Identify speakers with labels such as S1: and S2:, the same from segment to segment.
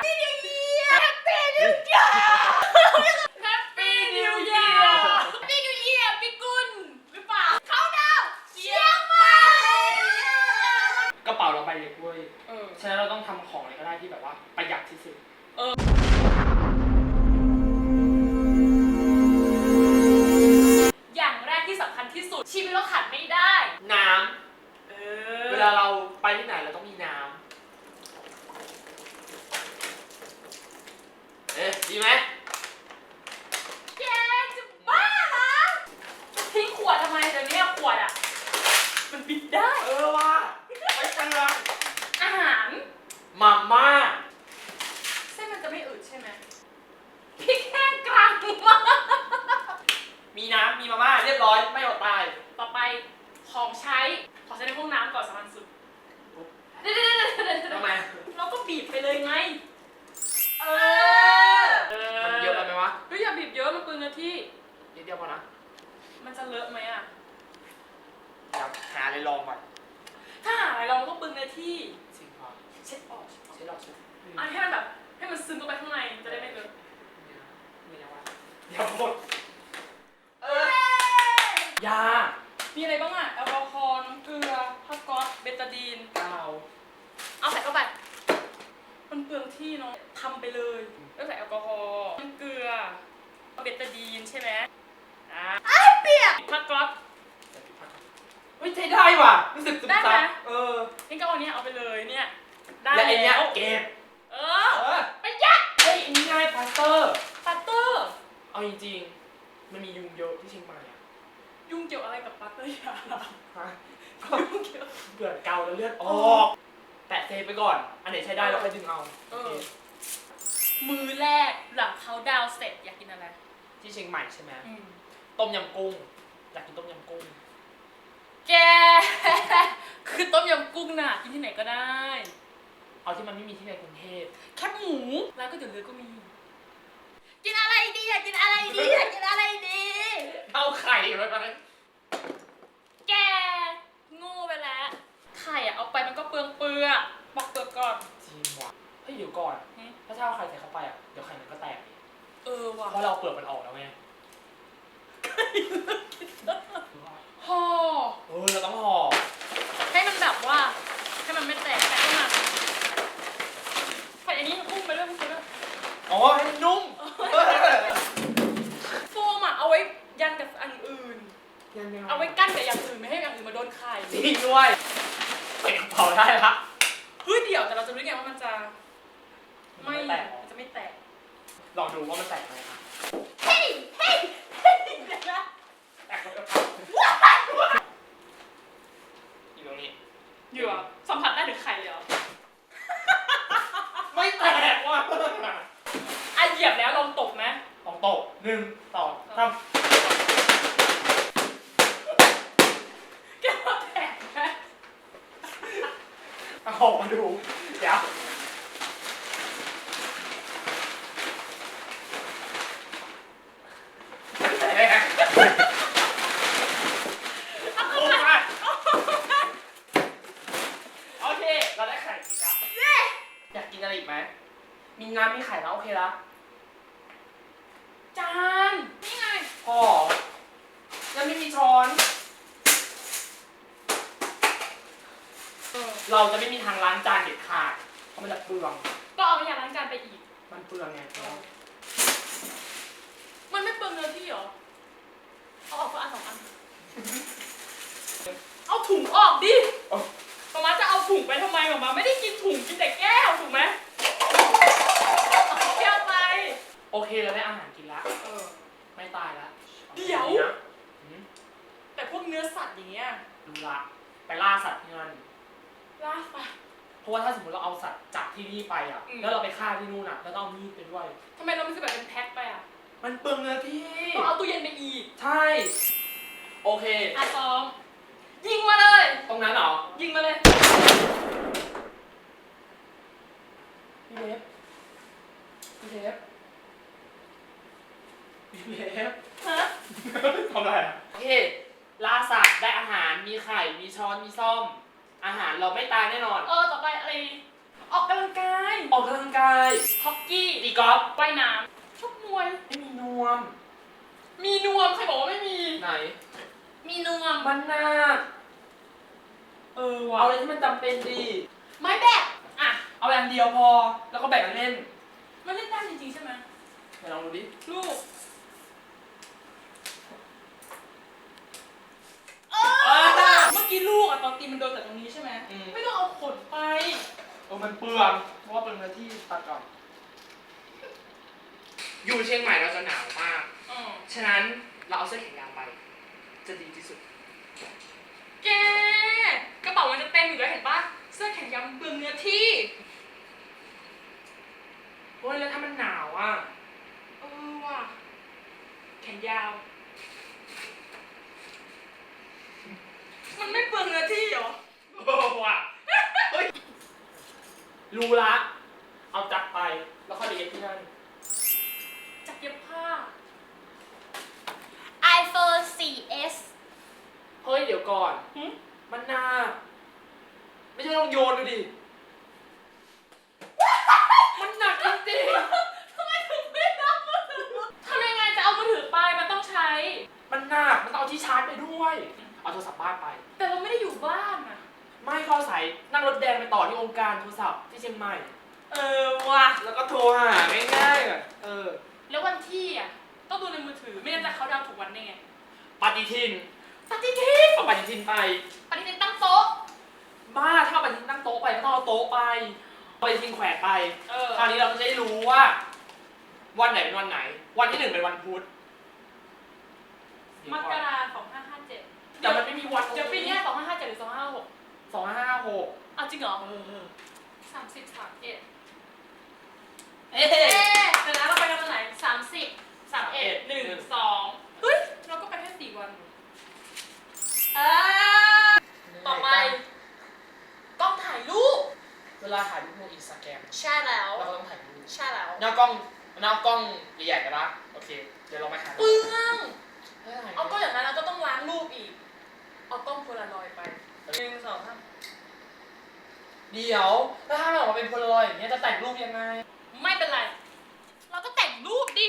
S1: แฮปปี้นิวเยียร์แฮปปี้นิวเยียร์แฮปปี้นิวเยียร์พี่กุลหรือเปล่า เขาดาวเชียงใหม่
S2: กระเป๋าเราใบเล็กเว้ย
S1: เออ
S2: ฉะนั้นเราต้องทำของอะไรก็ได้ที่แบบว่าประหยัดที่สุด
S1: อย่างแรกที่สำคัญที่สุดชีวิตเราขาดไม่ได้
S2: น้ำ
S1: เอ
S2: เวลาเราไปที่ไหนเราต้องมีน้ำ เอ๊ะดีไหม
S1: แกจะบ้าเหรอทิ้งขวดทำไมเดี๋ยวนี้ขวดอะ มันปิดได้
S2: เออว่ะไปเปลือง
S1: อาหาร
S2: มาม่า
S1: เส้นมันจะไม่อืด ใช่ไหมพริกแห้งกลางมาก
S2: มีน้ำมีมาม่าเรียบร้อยไม่อดตาย
S1: ต่อไปของใช้ ขอใช้ในห้องน้ำก่อนสำคัญสุดเดี๋ยวๆๆๆๆ
S2: ทำไม
S1: เราก็บีบไปเลยไง
S2: เออมันเยอะไปไหมวะ
S1: เฮ้ยอย่าบีบเยอะมันเปลืองเนื้อที่
S2: นิดเดียวพอนะ
S1: มันจะเลอะไหมอะ
S2: เดี๋ยวหาอะไรลองก่อน
S1: ถ้าหาอะไรเราก็เปลืองเนื้อที่
S2: จริงป่ะ
S1: เช็ดออก
S2: ใช่หรอกใช่
S1: อันให้มันแบบ ให้มันซึมเข้าไปข้างในจะได้ไม่เลอะ
S2: ไม่นะวะอย่าพูดเออยา
S1: มีอะไรบ้างอะแอลกอฮอล์น้ำเกลือผ้าก๊อซเบตาดีน
S2: กาว
S1: เอาใส่เข้าไป มันเปลืองที่เนาะทำไปเลยแล้วใส่แอลกอฮอล์น้ำเกลือ เบตาดีนใช่ไหมอ่าเปียกผ้าก๊อซ
S2: เฮ้ยใช้ได้ว่ะรู้สึกซึม
S1: ได้
S2: ซั
S1: ไหม
S2: บเออ
S1: นี่ก็เอาอันเนี้ยเอาไปเลยเนี่ย ได้
S2: และไอเนี้ย
S1: แล้ว
S2: เก็บ
S1: เอ
S2: เอ
S1: อ
S2: อ
S1: ประหยัด
S2: เฮ้ยอันนี้ง่ายพลาสเตอร์
S1: ปัตเตอร์
S2: เอาจริงๆ มันมียุงเยอะที่เชียงใหม่อะ
S1: ยุ่งเกี่ยวอะไรกับปัตเตอร์ยา
S2: ฮะก็
S1: ยุ่งเกี่ยว
S2: เกิดเกาแล้วเลือดออก แตะเซฟไปก่อน อันไหนใช้ได้เราค่อยดึงเอา
S1: เออ
S2: โอเค
S1: มือแรกหลังเขาดาวน์เสร็จอยากกินอะไร
S2: ที่เชียงใหม่ใช่ไหม
S1: อืม
S2: ต้มยำกุ้งอยากกินต้มยำกุ้ง
S1: แก คือต้มยำกุ้งน่ะกินที่ไหนก็ได้
S2: เอาที่มันไม่มีที่ในกรุงเทพ
S1: แคบหมูร้านก๋วยเตี๋ยวเรือก็มี กินอะไรดีอยากกินอะไรดีอยากกินอะไรดี
S2: เอาไข่ไว้ไหม
S1: แกโง่ไปแล้ว ไข่อะเอาไปมันก็เปลืองเปลือกปอกเปลือกก่อน
S2: จริงว่ะเฮ้ยเดี๋ยวก่อน
S1: หึ
S2: ถ้าถ้าเอาไข่ใส่เข้าไปอะ เดี๋ยวไข่มันก็แตกดิ
S1: เออว่ะ
S2: เพราะเราเอาเปลือกมันออกแล้วไง
S1: ห่อ
S2: เออเราต้องห่อ
S1: ให้มันแบบว่า ให้มันไม่แตกแตกก็มาใส่อันนี้พุ่งไปด้วยพุ่งไปด้วย
S2: อ๋อ ให้มันนุ่ม
S1: โฟมอะเอาไว้ยันกับอันอื่น
S2: ยังไง
S1: เอาไว้กั้นกับอย่างอื่นไม่ให้อย่างอื่นมาโดนไข่
S2: จริงด้วยใส่กระเป๋าได้ละ
S1: เฮ้ยเดี๋ยวแต่เราจะรู้ไงว่ามันจะ
S2: ไม่
S1: ไม่
S2: แตก
S1: มันจะไม่แตก
S2: ลองดูว่ามันแตกไหมครับ
S1: เฮ้ยเฮ้ยเฮ้ยเดี๋ยวนะ
S2: แตกแล้วก็อยู่ตรงนี้
S1: อยู่อะสัมผัสได้ถึงไข่เลยเหรอ
S2: ไม่แตกว่ะ
S1: อะเหยียบแล้วลองตกไหม
S2: สองโตะหนึ่งสองสาม
S1: แกว่าแตกไหม
S2: เอาออกมาดู เดี๋ยวแตกโอ้มาโอเค เราได้ไข่กินแล้ว อยากกินอะไรอีกไหม มีน้ำมีไข่แล้วโอเคละ
S1: จานนี่ไง
S2: พอแล้วไม่มีช้อน
S1: เออ
S2: เราจะไม่มีทางล้างจานเด็ดขาด เพราะมันจะเปลือง
S1: ก็เอาไปอย่างล้างจานไปอีก
S2: มันเปลืองไง
S1: มันไม่เปลืองเนื้อที่เหรอ เอาออกก็อันสองอัน เอาถุงออกดิ
S2: โอ้
S1: มามาจะเอาถุงไปทำไมมามาไม่ได้กินถุงกินแต่แก้วถูกไหมเอาแก้วไป
S2: โอเคเราได้อาหารกินละ
S1: เออ
S2: ไม่ตายละ
S1: เดี๋ยว
S2: นะหืม
S1: แต่พวกเนื้อสัตว์อย่างเงี้ย
S2: ดูละ ไปล่าสัตว์ที่นั่น
S1: ลากไป
S2: เพราะว่าถ้าสมมติเราเอาสัตว์จากที่นี่ไปอะ
S1: อืม
S2: แล้วเราไปฆ่าที่นู่นอะแล้วต้องเอามีดไปด้วย
S1: ทำไมเราไม่ซื้อแบบเป็นแพ็คไปอะ
S2: มันเปลืองเนื้อที่
S1: ต้องเอาตู้เย็นไปอีก
S2: ใช่ โอเค
S1: อะซ้อมยิงมาเลย
S2: ตรงนั้นเหรอ
S1: ยิงมาเลย
S2: พี่เล็บพี่เล็บพี่เล็บ
S1: ฮะ
S2: ทำอะไรอะโอเค ล่าสัตว์ได้อาหาร มีไข่ มีช้อน มีซ่อม อาหารเราไม่ตายแน่นอน
S1: เออ ต่อไปอะไร ออกกำลังกาย
S2: ออกกำลังกาย
S1: ฮอกกี้
S2: ตีกอล์ฟ
S1: ว่ายน้ำชกมวย
S2: ไม่มีนวม
S1: มีนวม ใครบอกว่า ไม่มี
S2: ไหน
S1: มีนวม
S2: มันหน้า
S1: เออ
S2: เอา
S1: ว่ะ
S2: อะไรที่มันจำเป็นดี
S1: ไม้แบกอะ
S2: เอาอย่างเดียวพอ แล้วก็แบ่งกันเล่น
S1: มันเล่นได้จริงๆใช่ไหม
S2: ไหนลองดูดิ
S1: ลูก
S2: เออ
S1: เมื่อกี้ลูกอะตอนตีมันโดนแต่ตรงนี้ใช่ไหม
S2: อืม
S1: ไม่ต้องเอาขนไป
S2: เออมันเปลืองเพราะว่าเปลืองเนื้อที่ตัดก่อนอยู่เชียงใหม่เราจะหนาวมาก
S1: อ๋อ
S2: ฉะนั้น เราเอาเสื้อแขนยาวไป จะดีที่สุด
S1: แกกระเป๋ามันจะเต็มอยู่แล้วเห็นปะเสื้อแขนยาวมันเปลืองเนื้อที่
S2: เฮ้ยแล้วถ้ามันหนาวอะ
S1: เออว่ะ แขนยาว มันไม่เปลืองเนื้อที่เหรอ
S2: โอ้ว่ะเฮ้ยรู้ละ เอาจักรไป แล้วค่อยไปเย็บที่นั่น
S3: 4S
S2: เฮ้ย เดี๋ยวก่อน
S1: หึ
S2: มันหนา ไม่ใช่ต้องโยนดูดิ มันหนักจริง
S1: ทำไมถึงไม่รับมือถือทำยังไงจะเอามือถือไปมันต้องใช้
S2: ๆมันหนัก มันต้องเอาที่ชาร์จไปด้วย เอาโทรศัพท์บ้านไป
S1: แต่เราไม่ได้อยู่บ้านอะ
S2: ไม่เข้าสายนั่งรถแดงไปต่อที่องค์การโทรศัพท์ที่เชียงใหม่
S1: เออว่ะ
S2: แล้วก็โทรหาง่ายๆอะเออ
S1: แล้ววันที่อะต้องดูในมือถือ ไม่งั้นจะเขาดาวน์ถูกวันได้ไง
S2: ปฏิทิน
S1: ปฏิทิน
S2: เอาปฏิทินไป
S1: ปฏิทินตั้งโต๊ะ
S2: บ้าถ้าเอาปฏิทินตั้งโต๊ะไปก็ต้องเอาโต๊ะไปเอาปฏิทินแขวนไป
S1: เออ
S2: คราวนี้เราจะได้รู้ว่า วันไหนเป็นวันไหน วันที่หนึ่งเป็นวันพุธ
S1: มกราสองห้าห้าเจ็ด
S2: แต่มันไม่มีวัน
S1: เดี๋ยวปีเนี้สองห้าห้าเจ็ดหรือสองห้าหก
S2: สองห้าหก
S1: อ้าวจริงเหรอ
S2: เออ
S1: สามสิบสามเอ็ด
S2: เอ๊ะ
S1: เอ๊ะเดี๋ยวนะเราไปกันวันไหนสามสิบสามเอ็ดหนึ่งสองเฮ้ย เราก็ไปแค่สี่วันเออต่อไป กล้องถ่ายรูป
S2: เว ลาถ่ายรูปลงอินสตาแกรม
S3: ใช่แล้ว
S2: เราก็ต้องถ่ายรูป
S3: ใช่แล้ว
S2: หน้ากล้องหน้ากล้องใหญ่ๆกันละโอเค เดี๋ยวเรามาหา
S1: เปลือง
S2: เฮ้ยถ่าย
S1: เอาก็อย่างนั้นเราก็ต้องล้างรูปอีก เอากล้องโพลารอยด์ไปหนึ่งสองสาม
S2: เดี๋ยวแล้วถ้ามันออกมาเป็นโพลารอยด์อย่างเงี้ยจะแต่งรูปยังไง
S1: ไม่เป็นไร เราก็แต่งรูปดิ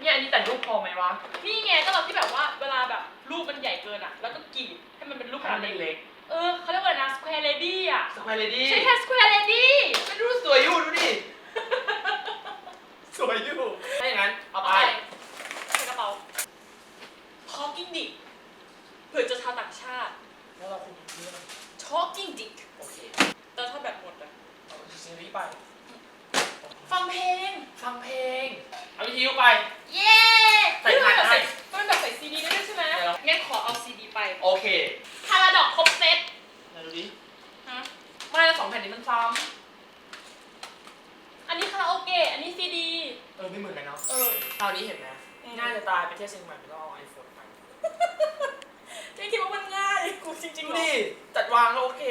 S2: เนี่ยอันนี้แต่งรูปพอไหมวะ
S1: นี่ไงก็เราที่แบบว่าเวลาแบบรูปมันใหญ่เกินอะ แล้วก็กรีดให้มันเป็นรูปขนาดเล็ก
S2: เล็ก
S1: เออเขาเรียกว่าอะไรนะ square lady อะ
S2: สควอเลดี้
S1: ใช่แค่ square lady
S2: เป็นรูปสวยอยู่ดูดิ สวยอยู่ถ้าอย่างนั้นเอาไป
S1: ใส่กระเป๋า talking dick เผื่อจะชาวต่างชาติ
S2: แล้วเราคุยเรื่อง
S1: talking dick
S2: โอเค
S1: แต่ถ้าแบบหมดอะ
S2: เอาซีรีส์ไป
S1: ฟังเพลง
S2: ฟังเพลง เอาวิทยุไป
S3: เย้
S2: ใส่ถ่ายได้
S1: มันแบบใส่ซีดีได้ด้วยใช่ไหม
S2: เดี๋ยวเรา
S1: งั้นขอเอาซีดีไป
S2: โอเค
S1: พาราดอกครบเซต
S2: ไหนดูดิ
S1: ฮะ
S2: ไม่แล้วสองแผ่นนี้มันซ้
S1: อันนี้คาราโอเกะอันนี้ซีดีำ
S2: เออไม่เหมือนกันเนาะ
S1: เออ
S2: คราวนี้เห็นไหม
S1: อืม
S2: ง่ายจะตายไปเที่ยวเชียงใหม่ไม่ต้องเอาไอโฟนไป
S1: ยังคิดว่ามันง่ายกูจริงๆ
S2: ดู
S1: เหรอ
S2: ดิจัดวางแล้วโอเค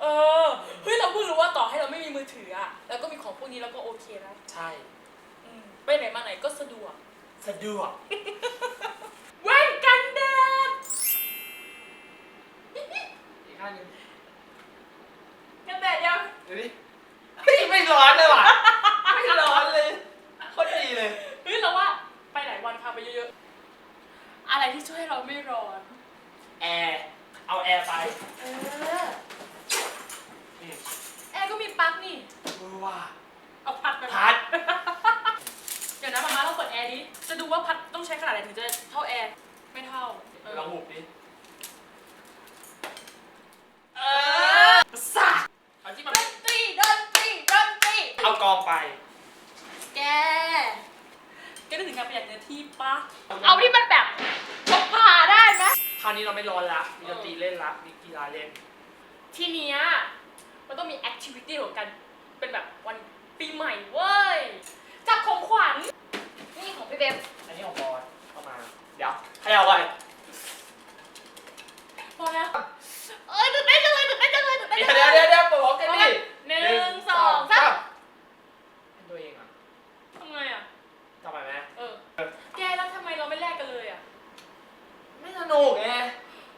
S1: เออ เฮ้ย เราเพิ่งรู้ว่าต่อให้เราไม่มีมือถืออะแล้วก็มีของพวกนี้แล้วก็โอเคแล้ว
S2: ใช่
S1: อืมไปไหนมาไหนก็สะดวก
S2: สะดวก ข้างหนึง
S1: กันแดดยัง
S2: ดูดิเฮ้ยไม่ร้อนเลยว่ะไม่ร้อนเลยโคตรดีเลย
S1: เฮ้ยเราว่าไปหลายวันพาไปเยอะๆ อะไรที่ช่วยให้เราไม่ร้อน
S2: แอร์เอาแอร์ไป
S1: เออ
S2: นี่
S1: แอร์ก็มีปลั๊กนี่
S2: ดูว่า
S1: เอาพัดไป
S2: พัด
S1: เดี๋ยวนะมาม่าเราเปิดแอร์ดิ จะดูว่าพัดต้องใช้ขนาดไหนถึงจะเท่าแอร์ ไม่เท่าเออ
S2: ลองหุบดิ
S1: เออ
S2: สัสเอาที่มัน
S3: ดนตรีดนตรีดนตรี
S2: เอากองไป
S3: แก
S1: แกนึกถึงการประหยัดเนื้อที่ปะเอาที่มันแบบพกพาได้ไหม
S2: คราวนี้เราไม่ร้อนละมีดนตรีเล่นละมีกีฬาเล่น
S1: ทีเนี้ยมันต้องมีแอคทิวิตี้ของกันเป็นแบบวันปีใหม่เว้ย จับของขวัญ นี่ของพี่เบฟ
S2: อันนี้ของบอลเอามา เดี๋ยวให้เอาไป
S1: พอแล้ว
S3: เอ้ยตื่นเต้นจังเลยตื่นเต้นจังเลยตื่นเต้น
S2: เดี๋
S3: จั
S2: ยว
S3: ง
S2: เดี๋
S3: เลย
S2: วยเดี๋ยวเดี๋ยวบอกกันดิ
S1: หนึ่งสองสาม กไง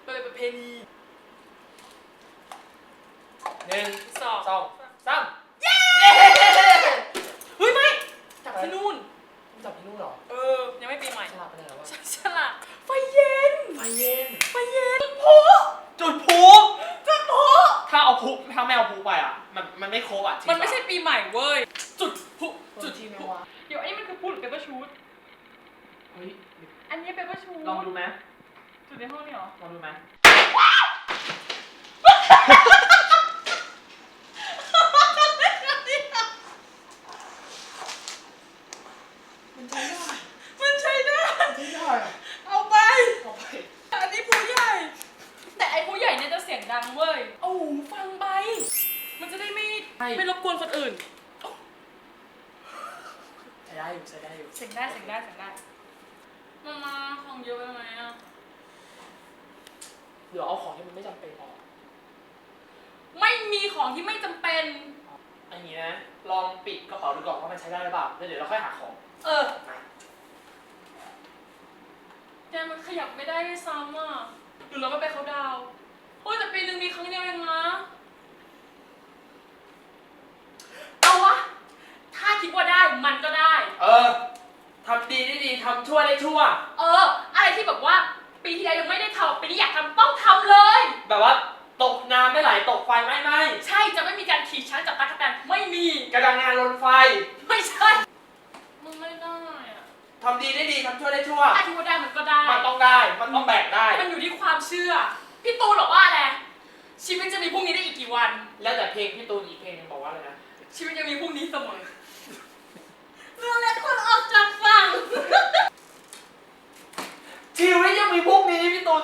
S1: มัน
S2: เป็นประเพณีหนึ่งสองสอง
S1: สามเย้เฮ้
S2: ยไม่จั
S1: บที่นู่น
S2: จับที่นู่นหรอ
S1: เออ ยังไม่ปีใหม่ฉลาดไปไหนแล้ววะฉลาด
S2: ไฟเย็นไฟ
S1: เย็นไฟเย็นผู้จุดผูจุดผูถ้าเอา
S2: ผูถ้า
S1: ไม่เอา
S2: ผูไปอะ มันมั
S1: นไม่
S2: ครบอะจริง
S1: มันไม่ใช่ปีใหม่เว้ย จุดผู
S2: จุดที่ไห
S1: น
S2: วะ
S1: เดี๋ยวไอ้นี่มันคือพูดหรือเปเปอร์ชูต
S2: เฮ้ย
S1: อันนี้เปเปอร์ชูต
S2: ลองดูไหม
S1: จุดในห้องนี่เหรอ
S2: ลองดูไหมมันใช้ได้
S1: มันใช้ได้
S2: มันใช้ได้อะ
S1: เอาไป
S2: เอาไป
S1: อันนี้ผู้ใหญ่ แต่ไอ้ผู้ใหญ่เนี่ยจะเสียงดังเว้ยเอาหูฟังไป มันจะได้ไม่ไม่รบกวนคนอื่น
S2: ใช้ได้อยู่ใช้ได้อยู่
S1: เสียงได้เสียงได้เสียงได้มามาของเยอะไปไหมอะ
S2: เดี๋ยวเอาของที่มันไม่จำเป็นออก
S1: ไม่มีของที่ไม่จำเป็น
S2: อันนี้นะ ลองปิดกระเป๋าดูก่อนว่ามันใช้ได้หรือเปล่าแล้วเดี๋ยวเราค่อยหาของ
S1: เออแกมันขยับไม่ได้ด้วยซ้ำอะหรือเราไม่ไปเขาดาวน์โอ้ยแต่ปีหนึ่งมีครั้งเดียวเองนะ เอาวะ ถ้าคิดว่าได้มันก็ได้
S2: เออทำดีได้ดีทำชั่วได้ชั่ว
S1: เออ อะไรที่แบบว่า ปีที่แล้วยังไม่ได้ทำปีนี้อยากทำต้องทำเลย
S2: แบบว่าตกน้ำไม่ไหลตกไฟไม่ไหม้
S1: ใช่จะไม่มีการขี่ช้างจับตากระแตนไม่มี
S2: กระดังงานลนไฟ
S1: ไม่ใช่มันไม่ได้อะ
S2: ทำดีได้ดีทำชั่วได้ชั่ว
S1: ถ้าคิดว่าได้มันก็ได้
S2: มันต้องได้ มันต้องแบกได้
S1: มันอยู่ที่ความเชื่อ พี่ตูนบอกว่าอะไร ชีวิตจะมีพรุ่งนี้ได้อีกกี่วัน
S2: แล้วแต่เพลงพี่ตูนอีกเพลงหนึงบอกว่าอะไรนะ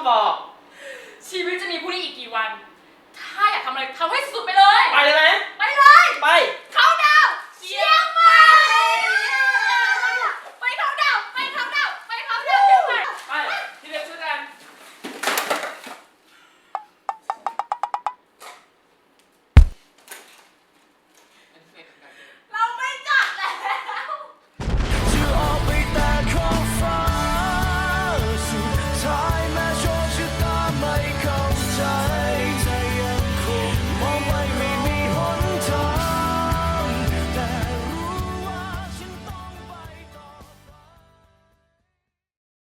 S2: บอก
S1: ชีวิตจะมีผู้นี้อีกกี่วัน ถ้าอยากทำอะไรทำให้สุดไปเลย ไป
S2: เลยไหม
S1: ไปเลย
S2: ไป